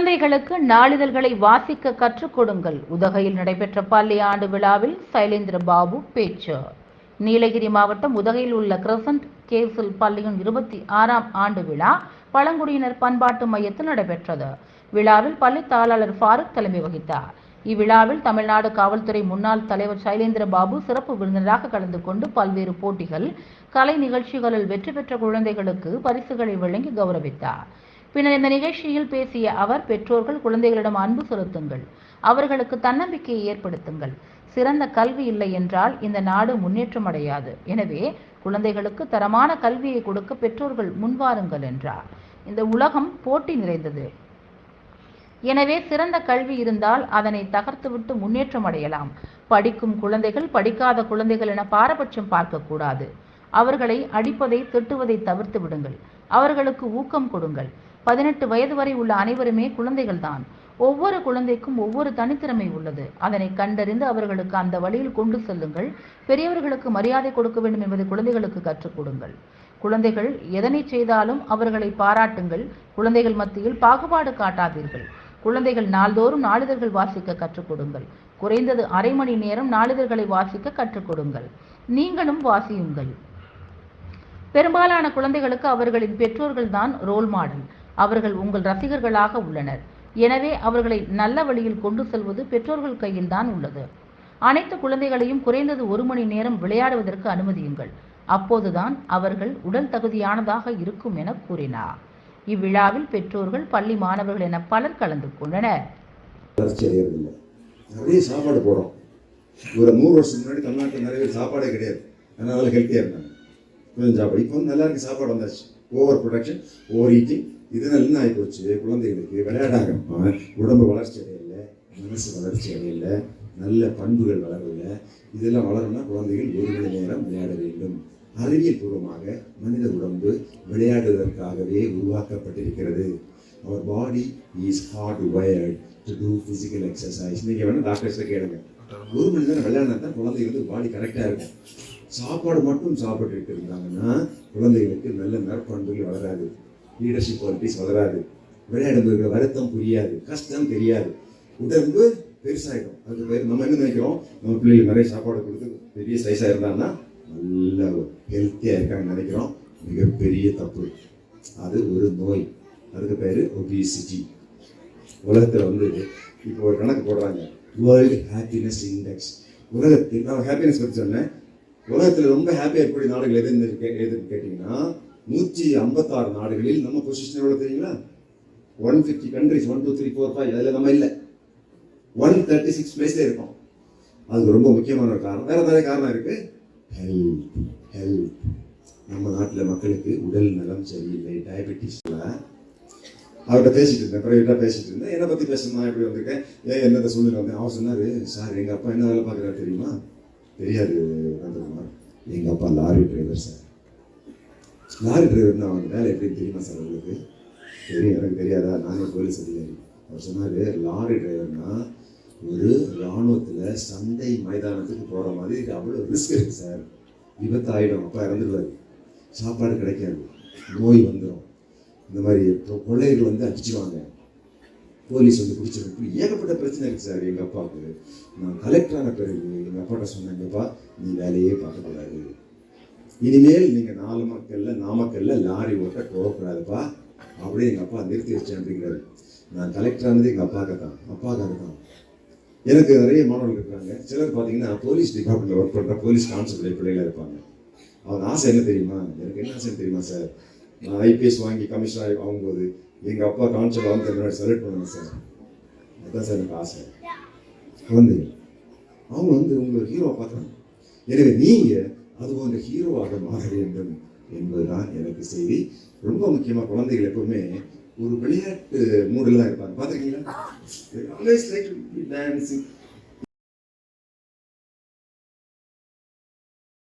குழந்தைகளுக்கு நாளிதழ்களை வாசிக்க கற்றுக் கொடுங்கள். உதகையில் நடைபெற்ற பள்ளி ஆண்டு விழாவில் சைலேந்திர பாபு பேச்சு. நீலகிரி மாவட்டம் உதகையில் உள்ள கிரசன்ட் கேசல் பள்ளியின் இருபத்தி ஆறாம் ஆண்டு விழா பழங்குடியினர் பண்பாட்டு மையத்தில் நடைபெற்றது. விழாவில் பள்ளி தாளாளர் ஃபாரூக் தலைமை வகித்தார். இவ்விழாவில் தமிழ்நாடு காவல்துறை முன்னாள் தலைவர் சைலேந்திர பாபு சிறப்பு விருந்தினராக கலந்து கொண்டு பல்வேறு போட்டிகள் கலை நிகழ்ச்சிகளில் வெற்றி பெற்ற குழந்தைகளுக்கு பரிசுகளை வழங்கி கௌரவித்தார். பின்னர் இந்த நிகழ்ச்சியில் பேசிய அவர் பெற்றோர்கள் குழந்தைகளிடம் அன்பு செலுத்துங்கள். அவர்களுக்கு தன்னம்பிக்கையை ஏற்படுத்துங்கள். சிறந்த கல்வி இல்லை என்றால் இந்த நாடு முன்னேற்றம் அடையாது. எனவே குழந்தைகளுக்கு தரமான கல்வியை கொடுக்க பெற்றோர்கள் முன்வாருங்கள் என்றார். இந்த உலகம் போட்டி நிறைந்தது. எனவே சிறந்த கல்வி இருந்தால் அதனை தகர்த்துவிட்டு முன்னேற்றம் அடையலாம். படிக்கும் குழந்தைகள் படிக்காத குழந்தைகள் என பாரபட்சம் பார்க்கக்கூடாது. அவர்களை அடிப்பதை திட்டுவதை தவிர்த்து விடுங்கள். அவர்களுக்கு ஊக்கம் கொடுங்கள். பதினெட்டு வயது வரை உள்ள அனைவருமே குழந்தைகள்தான். ஒவ்வொரு குழந்தைக்கும் ஒவ்வொரு தனித்திறமை உள்ளது. அதனை கண்டறிந்து அவர்களுக்கு அந்த வழியில் கொண்டு செல்லுங்கள். பெரியவர்களுக்கு மரியாதை கொடுக்க வேண்டும் என்பதை குழந்தைகளுக்கு கற்றுக் கொடுங்கள். குழந்தைகள் எதனை செய்தாலும் அவர்களை பாராட்டுங்கள். குழந்தைகள் மத்தியில் பாகுபாடு காட்டாதீர்கள். குழந்தைகள் நாள்தோறும் நாளிதழ்கள் வாசிக்க கற்றுக் கொடுங்கள். குறைந்தது அரை மணி நேரம் நாளிதழ்களை வாசிக்க கற்றுக் கொடுங்கள். நீங்களும் வாசியுங்கள். பெரும்பாலான குழந்தைகளுக்கு அவர்களின் பெற்றோர்கள் தான் ரோல் மாடல் அவர்கள் உங்கள் ரசிகர்களாக உள்ளனர். எனவே அவர்களை நல்ல வழியில் கொண்டு செல்வது பெற்றோர்கள் கையில் தான் உள்ளது. அனைத்து குழந்தைகளையும் குறைந்தது ஒரு மணி நேரம் விளையாடுவதற்கு அனுமதியுங்கள். அப்போதுதான் அவர்கள் உடல் தகுதியானதாக இருக்கும் என கூறினார். இவ்விழாவில் பெற்றோர்கள் பள்ளி மாணவர்கள் என பலர் கலந்து கொண்டனர். வளர்ச்சி சாப்பாடு போடுறோம் ஒரு நூறு வருஷம் முன்னாடி தமிழ்நாட்டில் நிறைய பேர் சாப்பாடே கிடையாது. அதனால ஹெல்த்தியாக இருந்தாங்க. கொஞ்சம் சாப்பாடு. இப்போ வந்து நல்லா இருக்கு சாப்பாடு வந்தாச்சு. ஓவர் ப்ரொடக்ஷன் ஓவர் ஈட்டிங் இதனால என்ன ஆகி போச்சு குழந்தைகளுக்கு விளையாடாக உடம்பு வளர்ச்சி அடையல. மனசு வளர்ச்சி அடையல. நல்ல பண்புகள் வளரல. இதெல்லாம் வளரணும்னா குழந்தைகள் ஒரு மணி நேரம் விளையாட வேண்டும். அறிவியல் பூர்வமாக மனித உடம்பு விளையாடுவதற்காகவே உருவாக்கப்பட்டிருக்கிறது. Our body is hard wired to do physical exercise நீங்கள் வேணால் டாக்டர்ஸை கேளுங்க. ஒரு மணி நேரம் விளையாடினா தான் குழந்தைகளுக்கு பாடி கரெக்டாக இருக்கும். சாப்பாடு மட்டும் சாப்பிட்டுட்டு இருந்தாங்கன்னா குழந்தைகளுக்கு நல்ல நற்பண்புகள் வளராது. லீடர்ஷிப் குவாலிட்டிஸ் வளராது. விளையாடும் வருத்தம் புரியாது கஷ்டம் தெரியாது. உடம்பு பெருசாகிடும் அதுக்கு பேர் நம்ம என்ன நினைக்கிறோம்? நம்ம பிள்ளைகளுக்கு நிறைய சாப்பாடு கொடுத்து பெரிய சைஸாக இருந்தாங்கன்னா நல்ல ஹெல்த்தியாக இருக்காங்கன்னு நினைக்கிறோம். மிகப்பெரிய தப்பு. அது ஒரு நோய். அதுக்கு பேர் ஒபிசிட்டி உலகத்தில் வந்து இப்போ ஒரு கணக்கு போடுறாங்க. வேர்ல்டு ஹாப்பினஸ் இண்டெக்ஸ் உலகத்தில் நான் ஹாப்பினஸ் பற்றி சொன்னேன். உலகத்தில் ரொம்ப ஹாப்பியாக இருக்கக்கூடிய நாடுகள் எது கே எதுன்னு கேட்டிங்கன்னா நூற்றி ஐம்பத்தாறு நாடுகளில் நம்ம பொசிஷன் எவ்வளோ தெரியுங்களா? One fifty countries one two three four five அதில் நம்ம இல்லை. ஒன் தேர்ட்டி சிக்ஸ் பிளேஸ்ல இருக்கோம். அதுக்கு ரொம்ப முக்கியமான ஒரு காரணம். வேற நிறைய காரணம் இருக்கு? ஹெல்த் ஹெல்த் நம்ம நாட்டில் மக்களுக்கு உடல் நலம் சரியில்லை டயபெட்டிஸ்ல அவர்கிட்ட பேசிட்டு இருந்தேன் ப்ரைவேட்டாக பேசிட்டு இருந்தேன். என்னை பற்றி பேசணுமா எப்படி வந்திருக்கேன்? ஏன் என்னத்த சூழ்நிலை வந்தேன் அவர் சொன்னார் சார் எங்கள் அப்பா என்ன வேலை பார்க்குறாரு தெரியுமா? தெரியாது நந்தகுமார். எங்கள் அப்பா லாரி டிரைவர் சார். லாரி டிரைவர்னா அவங்க வேலை எப்படின்னு தெரியுமா சார் உங்களுக்கு? தெரியும் எனக்கு தெரியாதா? நானே போலீஸ் அதிகாரி. அவர் சொன்னார் லாரி டிரைவர்னா ஒரு இராணுவத்தில் சந்தை மைதானத்துக்கு போகிற மாதிரி அவ்வளோ ரிஸ்க் இருக்குது சார். விபத்து ஆகிடும் அப்பா இறந்துடுவார் சாப்பாடு கிடைக்காது. நோய் வந்துடும் இந்த மாதிரி கொ- கொள்ளையர்கள் வந்து அடிச்சுவாங்க போலீஸ் வந்து பிடிச்சிருக்கு ஏகப்பட்ட பிரச்சனை இருக்குது சார் எங்கள் அப்பாவுக்கு. நான் கலெக்டரான பிறகு எங்கள் அப்பாட்ட அப்பா நீ வேலையே பார்க்கக்கூடாது. இனிமேல் நீங்கள் நாலு மக்கள்ல நாமக்கல்ல லாரி ஓட்ட போகக்கூடாதுப்பா அப்படியே எங்கள் அப்பா நிறுத்தி வச்சேன் அப்படிங்கிறாரு. நான் கலெக்டர் ஆனது எங்கள் அப்பாவுக்கு தான். அப்பாக்காக தான். எனக்கு நிறைய மாணவர்கள் இருக்காங்க. சிலர் பார்த்தீங்கன்னா போலீஸ் டிபார்ட்மெண்ட்டில் ஒர்க் பண்ணுற போலீஸ் கான்ஸ்டபிள் பிள்ளைகளாக இருப்பாங்க. அவங்க ஆசை என்ன தெரியுமா? எனக்கு என்ன ஆசை தெரியுமா சார் நான் ஐபிஎஸ் வாங்கி கமிஷனர் ஆகும்போது எங்கள் அப்பா கான்ஸ்டபிள் வந்து முன்னாடி செலக்ட் பண்ணுவேன் சார் அதுதான் சார் எனக்கு ஆசை. குழந்தைங்க அவங்க வந்து உங்களை ஹீரோவை பார்க்குறாங்க. எனவே நீங்கள் அது போன்ற ஹீரோவாக மாற வேண்டும் என்பதுதான் எனக்கு செய்தி. ரொம்ப முக்கியமாக குழந்தைகள் எப்பவுமே ஒரு விளையாட்டு மூடில் தான் இருப்பாங்க. பார்த்துருக்கீங்களா? Always like dancing